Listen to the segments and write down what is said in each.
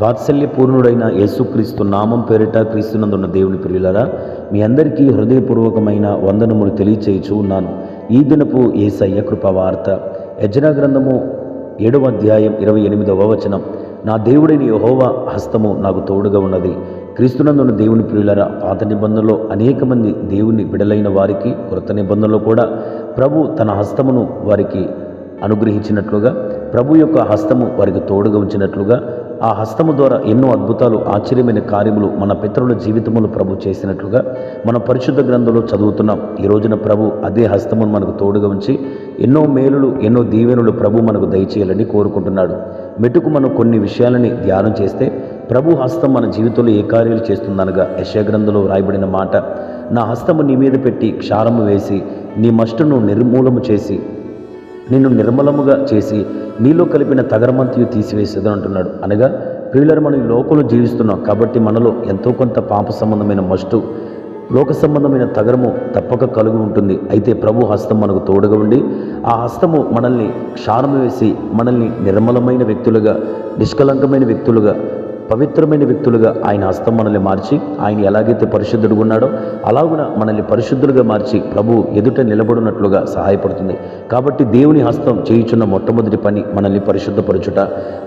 వాత్సల్యపూర్ణుడైన యేసుక్రీస్తు నామం పేరిట క్రీస్తునందున్న దేవుని ప్రియులరా మీ అందరికీ హృదయపూర్వకమైన వందనములు తెలియచేయచూ ఉన్నాను. ఈ దినపు ఏసయ్య కృపవార్త. వార్త గ్రంథము ఏడవ అధ్యాయం ఇరవై ఎనిమిదవ వచనం. నా దేవుడైన యెహోవా హస్తము నాకు తోడుగా ఉన్నది. క్రీస్తునందున్న దేవుని ప్రియులరా పాత నిబంధనలో అనేక మంది దేవుని బిడలైన వారికి కృత నిబంధనలో కూడా ప్రభు తన హస్తమును వారికి అనుగ్రహించినట్లుగా ప్రభు యొక్క హస్తము వారికి తోడుగా ఉంచినట్లుగా ఆ హస్తము ద్వారా ఎన్నో అద్భుతాలు ఆశ్చర్యమైన కార్యములు మన పితరుల జీవితములు ప్రభు చేసినట్లుగా మన పరిశుద్ధ గ్రంథంలో చదువుతున్నాం. ఈ రోజున ప్రభు అదే హస్తమును మనకు తోడుగా ఉంచి ఎన్నో మేలులు ఎన్నో దీవెనులు ప్రభు మనకు దయచేయాలని కోరుకుంటున్నాడు. మెటుకు మనం కొన్ని విషయాలని ధ్యానం చేస్తే ప్రభు హస్తం మన జీవితంలో ఏ కార్యాలు చేస్తుందనగా యశగ్రంథంలో రాయబడిన మాట నా హస్తము నీ మీద పెట్టి క్షారము వేసి నీ మస్టును నిర్మూలము చేసి నిన్ను నిర్మలముగా చేసి నీలో కలిపిన తగరమంతియు తీసివేసేదని అంటున్నాడు. అనగా పిల్లలు మనం లోకంలో జీవిస్తున్నాం. కాబట్టి మనలో ఎంతో కొంత పాప సంబంధమైన మస్టు లోక సంబంధమైన తగరము తప్పక కలుగు ఉంటుంది. అయితే ప్రభు హస్తం మనకు తోడుగా ఉండి ఆ హస్తము మనల్ని క్షారము వేసి మనల్ని నిర్మలమైన వ్యక్తులుగా నిష్కలంకమైన వ్యక్తులుగా పవిత్రమైన వ్యక్తులుగా ఆయన హస్తం మనల్ని మార్చి ఆయన ఎలాగైతే పరిశుద్ధుడు ఉన్నాడో అలాగున మనల్ని పరిశుద్ధులుగా మార్చి ప్రభు ఎదుట నిలబడినట్లుగా సహాయపడుతుంది. కాబట్టి దేవుని హస్తం చేయుచున్న మొట్టమొదటి పని మనల్ని పరిశుద్ధపరచుట.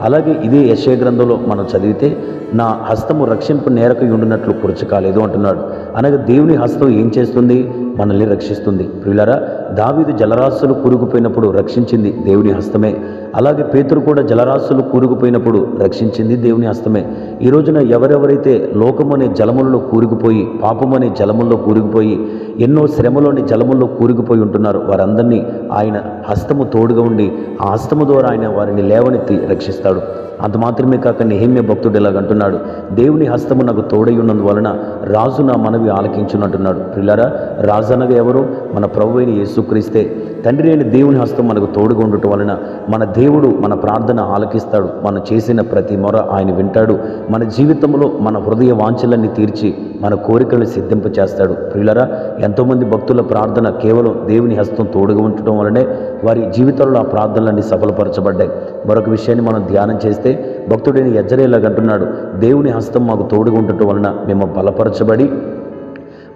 అలాగే ఇదే యశయ గ్రంథంలో మనం చదివితే నా హస్తము రక్షింపు నేరకు ఉండినట్లు కురచకాలేదు అంటున్నాడు. అనగా దేవుని హస్తం ఏం చేస్తుంది? మనల్ని రక్షిస్తుంది. ప్రియులరా దావీదు జలరాశులు కూరుకుపోయినప్పుడు రక్షించింది దేవుని హస్తమే. అలాగే పేతురు కూడా జలరాశులు కూరుకుపోయినప్పుడు రక్షించింది దేవుని హస్తమే. ఈ రోజున ఎవరెవరైతే లోకమనే అనే జలములలో కూరుకుపోయి పాపం అనే జలముల్లో కూరుకుపోయి ఎన్నో శ్రమలోని జలముల్లో కూరుకుపోయి ఉంటున్నారు వారందరినీ ఆయన హస్తము తోడుగా ఉండి ఆ హస్తము ద్వారా ఆయన వారిని లేవనెత్తి రక్షిస్తాడు. అంత మాత్రమే కాక నిహిమ్య భక్తుడు ఇలాగ అంటున్నాడు. దేవుని హస్తము నాకు తోడై ఉన్నందువలన రాజు నా మనవి ఆలకించునంటున్నాడు పిల్లరా రాజు అనగా ఎవరు? మన ప్రభు అయిన యేసుక్రీస్తే తండ్రి అయిన దేవుని హస్తం మనకు తోడుగా ఉండటం వలన మన దేవుడు మన ప్రార్థన ఆలకిస్తాడు. మనం చేసిన ప్రతి మొర ఆయన వింటాడు. మన జీవితంలో మన హృదయ వాంఛలన్నీ తీర్చి మన కోరికలను సిద్ధింప చేస్తాడు ప్రియులరా ఎంతోమంది భక్తుల ప్రార్థన కేవలం దేవుని హస్తం తోడుగా ఉండటం వలనే వారి జీవితంలో ఆ ప్రార్థనలన్నీ సఫలపరచబడ్డాయి. మరొక విషయాన్ని మనం ధ్యానం చేస్తే భక్తుడైన ఎజ్జరేలాగంటున్నాడు దేవుని హస్తం మాకు తోడుగా ఉండటం వలన మేము బలపరచబడి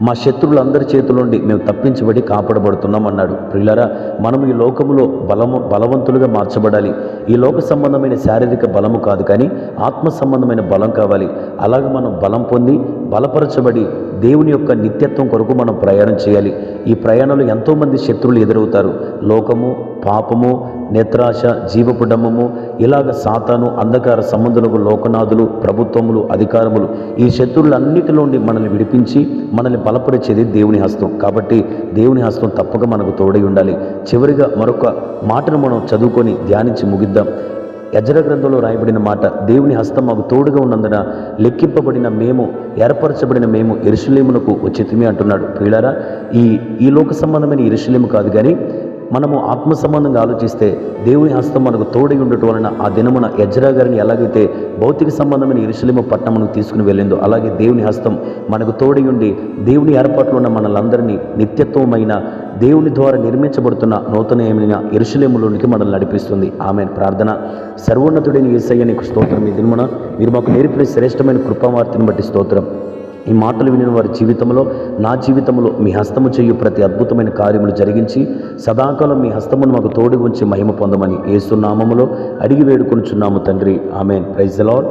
మా శత్రువులందరి చేతుల నుండి మేము తప్పించబడి కాపాడబడుతున్నాం అన్నాడు. ప్రియులరా మనం ఈ లోకములో బలము బలవంతులుగా మార్చబడాలి. ఈ లోక సంబంధమైన శారీరక బలము కాదు కానీ ఆత్మ సంబంధమైన బలం కావాలి. అలాగే మనం బలం పొంది బలపరచబడి దేవుని యొక్క నిత్యత్వం కొరకు మనం ప్రయాణం చేయాలి. ఈ ప్రయాణంలో ఎంతోమంది శత్రువులు ఎదురవుతారు. లోకము పాపము నేత్రాశ జీవపు డమ్మము ఇలాగ సాతాను అంధకార సంబంధులకు లోకనాథులు ప్రభుత్వములు అధికారములు ఈ శత్రువులన్నిటిలో నుండి మనల్ని విడిపించి మనల్ని బలపరిచేది దేవుని హస్తం. కాబట్టి దేవుని హస్తం తప్పక మనకు తోడై ఉండాలి. చివరిగా మరొక మాటను మనం చదువుకొని ధ్యానించి ముగిద్దాం. యజర గ్రంథంలో రాయబడిన మాట దేవుని హస్తం మాకు తోడుగా ఉన్నందున లెక్కింపబడిన మేము ఏర్పరచబడిన మేము ఎరుషులేమునకు వచ్చితమే అంటున్నాడు. ప్రియులారా ఈ ఈ లోక సంబంధమైన ఎరుషులేము కాదు కానీ మనము ఆత్మ సంబంధంగా ఆలోచిస్తే దేవుని హస్తం మనకు తోడై ఉండటం వలన ఆ దినమున యజ్రా గారిని ఎలాగైతే భౌతిక సంబంధమైన ఇరుషులేమ పట్టణమును తీసుకుని వెళ్ళిందో అలాగే దేవుని హస్తం మనకు తోడై ఉండి దేవుని ఏర్పాట్లో ఉన్న మనలందరినీ నిత్యత్వమైన దేవుని ద్వారా నిర్మించబడుతున్న నూతనమైన ఎరుషులేములోనికి మనల్ని నడిపిస్తుంది. ఆమె ప్రార్థన. సర్వోన్నతుడైన ఏసయ్య నీకు స్తోత్రం ఈ దినమున. మీరు మాకు నేర్పిన శ్రేష్టమైన కృపావార్తిని బట్టి స్తోత్రం. ఈ మాటలు వినిన వారి జీవితంలో నా జీవితంలో మీ హస్తము చేయు ప్రతి అద్భుతమైన కార్యములు జరిగించి సదాకాలం మీ హస్తమును మాకు తోడు ఉంచి మహిమ పొందమని ఏసునామములో అడిగి వేడుకొనుచున్నాము తండ్రి. ఆమెన్. Praise lord